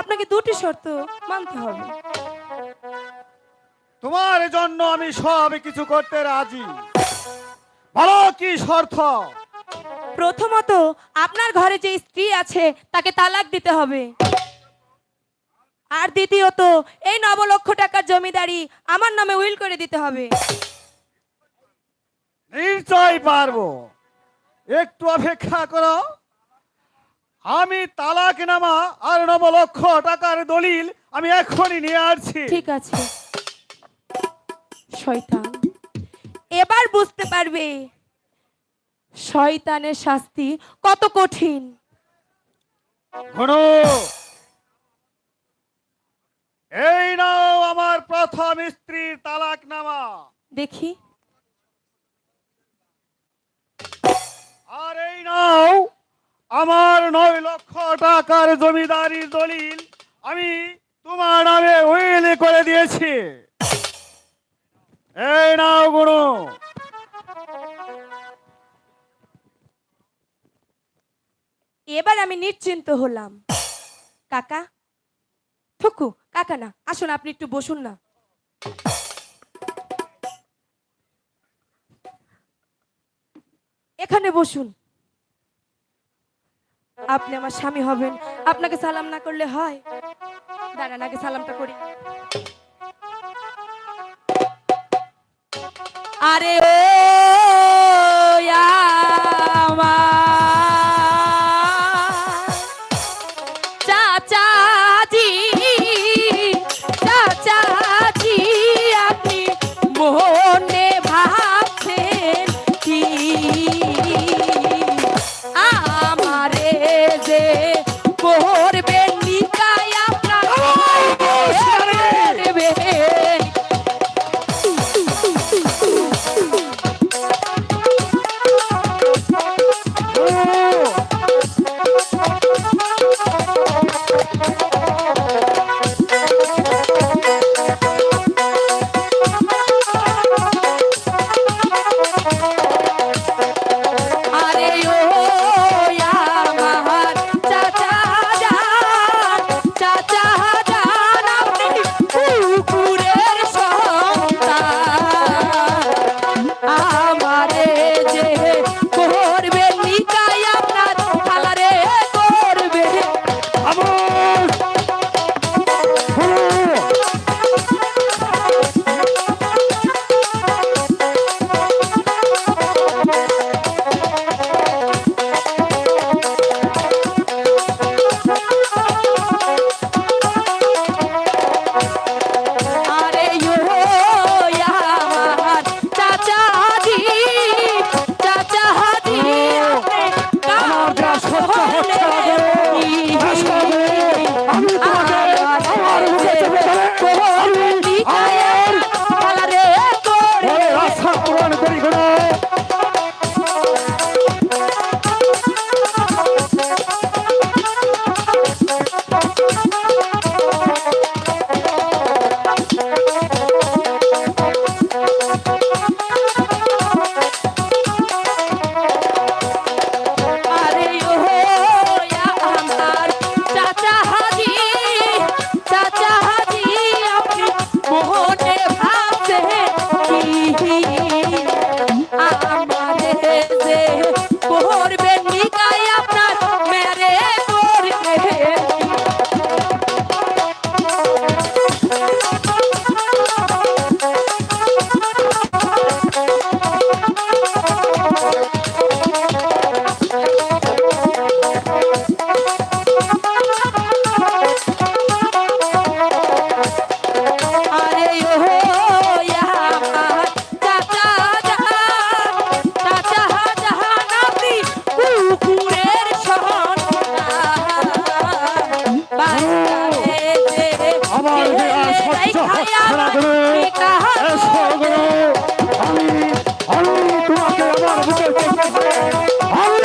আপনাকে দুটি শর্ত মানতে হবে। তোমার জন্য আমি সব কিছু করতে রাজি। বলো কি শর্ত? প্রথমত আপনার ঘরে যে স্ত্রী আছে তাকে তালাক দিতে হবে। আর দ্বিতীয়ত এই নব লক্ষ টাকার জমিদারি আমার নামে উইল করে দিতে হবে। নিশ্চয় পারব। একটু অপেক্ষা করো। আমি তালাক নামা আর নব লক্ষ টাকার দলিল আমি এখনই নিয়ে আসছি। ঠিক আছে। শয়তান এবার বুঝতে পারবে শয়তানের শাস্তি কত কঠিন। এই নাও আমার প্রথম স্ত্রীর তালাক নামা। দেখি। আমার নয় লক্ষ টাকার জমিদারি দলিল আমি তোমার নামে উইল করে দিয়েছি। এই নাও গুরু। এবার আমি নিশ্চিন্ত হলাম। কাকা থুকু কাকা না, আসুন আপনি একটু বসুন না। এখানে বসুন। আপনি আমার স্বামী হবেন। আপনাকে সালাম না করলে হয়? দাঁড়ান, আগে সালামটা করি। আরে ও আমার আমার গুরু আমি আমি তোমাকে আমার বুকে আমি